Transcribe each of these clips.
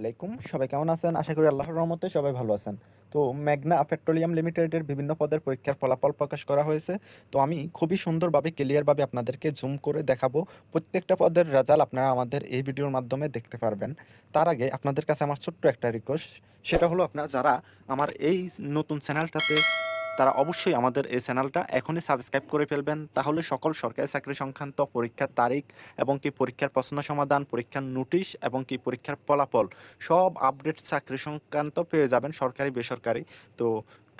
আলাইকুম। সবাই কেমন আছেন? আশা করি আল্লাহর রহমতে সবাই ভালো আছেন। তো ম্যাগনা পেট্রোলিয়াম লিমিটেডের বিভিন্ন পদের পরীক্ষার ফলাফল প্রকাশ করা হয়েছে। তো আমি খুবই সুন্দরভাবে ক্লিয়ারভাবে আপনাদেরকে জুম করে দেখাবো। প্রত্যেকটা পদের রেজাল্ট আপনারা আমাদের এই ভিডিওর মাধ্যমে দেখতে পারবেন। তার আগে আপনাদের কাছে আমার ছোট্ট একটা রিকোয়েস্ট সেটা হলো আপনারা যারা আমার এই নতুন চ্যানেলটাতে তারা অবশ্যই আমাদের এই চ্যানেলটা এখনই সাবস্ক্রাইব করে ফেলবেন। তাহলে সকল সরকারি চাকরি সংক্রান্ত পরীক্ষার তারিখ এবং কি পরীক্ষার প্রশ্ন সমাধান, পরীক্ষার নোটিশ এবং কি পরীক্ষার ফলাফল সব আপডেট চাকরি সংক্রান্ত পেয়ে যাবেন সরকারি, বেসরকারি। তো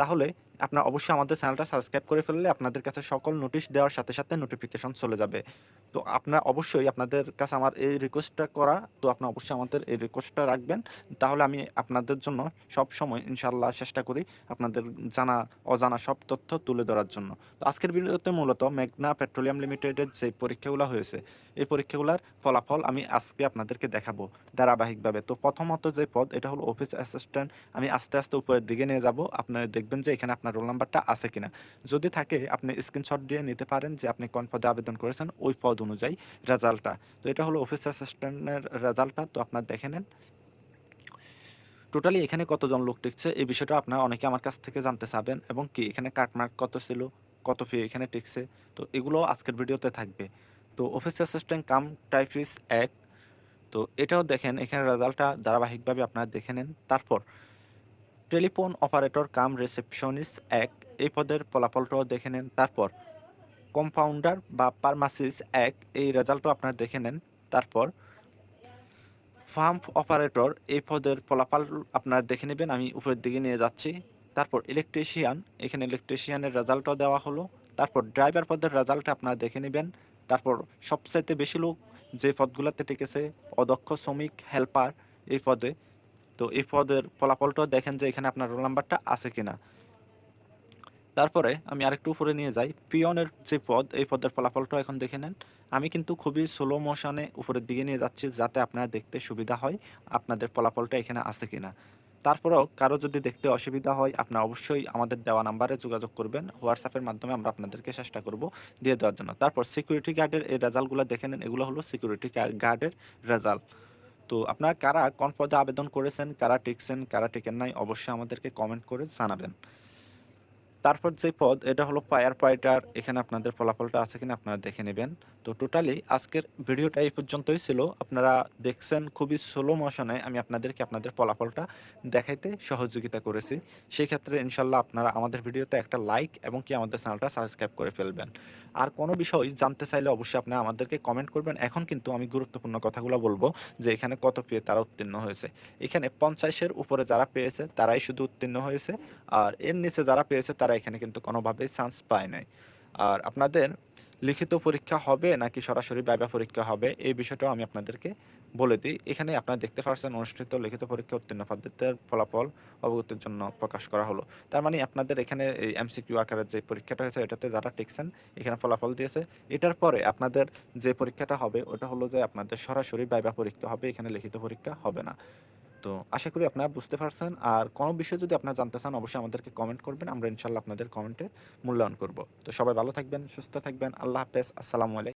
তাহলে আপনারা অবশ্যই আমাদের চ্যানেলটা সাবস্ক্রাইব করে ফেললে আপনাদের কাছে সকল নোটিশ দেওয়ার সাথে সাথে নোটিফিকেশন চলে যাবে। তো আপনারা অবশ্যই আপনাদের কাছে আমার এই রিকোয়েস্টটা করা, তো আপনারা অবশ্যই আমাদের এই রিকোয়েস্টটা রাখবেন। তাহলে আমি আপনাদের জন্য সব সময় ইনশাল্লাহ চেষ্টা করি আপনাদের জানা, অজানা সব তথ্য তুলে ধরার জন্য। তো আজকের ভিডিওতে মূলত মেঘনা পেট্রোলিয়াম লিমিটেডের যে পরীক্ষাগুলো হয়েছে, এই পরীক্ষাগুলোর ফলাফল আমি আজকে আপনাদেরকে দেখাবো ধারাবাহিকভাবে। তো প্রথমত যে পদ, এটা হলো অফিস অ্যাসিস্ট্যান্ট আমি আস্তে আস্তে উপরের দিকে নিয়ে যাব। আপনারা দেখবেন যে এখানে রোল নাম্বারটা আছে কিনা। যদি থাকে, আপনি স্ক্রিনশট দিয়ে নিতে পারেন যে আপনি কোন পদে আবেদন করেছেন, ওই পদ অনুযায়ী রেজাল্টটা। তো এটা হলো অফিস অ্যাসিস্ট্যান্টের রেজাল্টটা, তো আপনার দেখে নেন। টোটালি এখানে কতজন লোক টিকছে, এই বিষয়টা আপনারা অনেকে আমার কাছ থেকে জানতে চাবেন এবং কি, এখানে কাটমার্ক কত ছিল, কত ফি এখানে টিকছে, তো এগুলো আজকের ভিডিওতে থাকবে। তো অফিস অ্যাসিস্ট্যান্ট কাম টাইপিস এক, তো এটাও দেখেন, এখানে রেজাল্টটা ধারাবাহিকভাবে আপনারা দেখে নেন। তারপর টেলিফোন অপারেটর কাম রিসেপশনিস্ট এক, এই পদের ফলাফলটাও দেখে নেন। তারপর, কম্পাউন্ডার বা ফার্মাসিস এক, এই রেজাল্টও আপনারা দেখে নেন। তারপর, ফার্ম অপারেটর, এই পদের ফলাফল আপনারা দেখে নেবেন। আমি উপরের দিকে নিয়ে যাচ্ছি। তারপর, ইলেকট্রিশিয়ান, এখানে ইলেকট্রিশিয়ানের রেজাল্টও দেওয়া হলো। তারপর, ড্রাইভার পদের রেজাল্ট আপনারা দেখে নেবেন। তারপর, সবচাইতে বেশি লোক যে পদগুলোতে টিকেছে, অদক্ষ শ্রমিক, হেল্পার, এই পদে তো এই পদের ফলাফলটাও দেখেন যে এখানে আপনার রোল নাম্বারটা আছে কিনা। তারপরে আমি আরেকটু উপরে নিয়ে যাই। পিয়নের যে পদ, এই পদের ফলাফলটা এখন দেখে নেন। আমি কিন্তু খুবই স্লো মোশনে উপরের দিকে নিয়ে যাচ্ছি যাতে আপনারা দেখতে সুবিধা হয়, আপনাদের ফলাফলটা এখানে আছে কিনা। তারপরেও কারও যদি দেখতে অসুবিধা হয়, আপনারা অবশ্যই আমাদের দেওয়া নাম্বারে যোগাযোগ করবেন। হোয়াটসঅ্যাপের মাধ্যমে আমরা আপনাদেরকে চেষ্টা করব দিয়ে দেওয়ার জন্য। তারপর সিকিউরিটি গার্ডের এই রেজাল্টগুলো দেখে নেন। এগুলো হলো সিকিউরিটি গার্ডের রেজাল্ট তো আপনারা কারা কোন পদে আবেদন করেছেন, কারা টিকছেন, কারা টেকেন নাই, অবশ্যই আমাদেরকে কমেন্ট করে জানাবেন। তারপর যে পদ, এটা হলো ফায়ার ফাইটার। এখানে আপনাদের ফলাফলটা আছে কিনা আপনারা দেখে নেবেন। তো টোটালি আজকের ভিডিওটা এই পর্যন্তই ছিল। আপনারা দেখছেন খুবই স্লো মোশনে আমি আপনাদেরকে আপনাদের ফলাফলটা দেখাইতে সহযোগিতা করেছি। সেই ক্ষেত্রে ইনশাল্লাহ আপনারা আমাদের ভিডিওতে একটা লাইক এবং কি আমাদের চ্যানেলটা সাবস্ক্রাইব করে ফেলবেন। আর কোনো বিষয় জানতে চাইলে অবশ্যই আপনারা আমাদেরকে কমেন্ট করবেন। এখন কিন্তু আমি গুরুত্বপূর্ণ কথাগুলো বলব যে এখানে কত পেয়ে তারা উত্তীর্ণ হয়েছে। এখানে পঞ্চাশের উপরে যারা পেয়েছে তারাই শুধু উত্তীর্ণ হয়েছে। আর এর নিচে যারা পেয়েছে তারা এখানে কিন্তু কোনোভাবেই চান্স পায় নাই। আর আপনাদের লিখিত পরীক্ষা হবে নাকি সরাসরি ব্যবা পরীক্ষা হবে, এই বিষয়টাও আমি আপনাদেরকে বলে দিই। এখানে আপনারা দেখতে পাচ্ছেন অনুষ্ঠিত লিখিত পরীক্ষা উত্তীর্ণ পদ্ধতির ফলাফল অবগতির জন্য প্রকাশ করা হলো। তার মানে আপনাদের এখানে এই এমসিকিউ আকারের যে পরীক্ষাটা হয়েছে, এটাতে যারা টিকছেন এখানে ফলাফল দিয়েছে। এটার পরে আপনাদের যে পরীক্ষাটা হবে, ওটা হলো যে আপনাদের সরাসরি ব্যবা পরীক্ষা হবে, এখানে লিখিত পরীক্ষা হবে না। তো আশা করি আপনারা বুঝতে পারছেন। আর কোনো বিষয়ে যদি আপনারা জানতে চান, অবশ্যই আমাদেরকে কমেন্ট করবেন। আমরা ইনশাল্লাহ আপনাদের কমেন্টে মূল্যায়ন করব। তো সবাই ভালো থাকবেন, সুস্থ থাকবেন। আল্লাহ হাফেজ। আসসালামু আলাইকুম।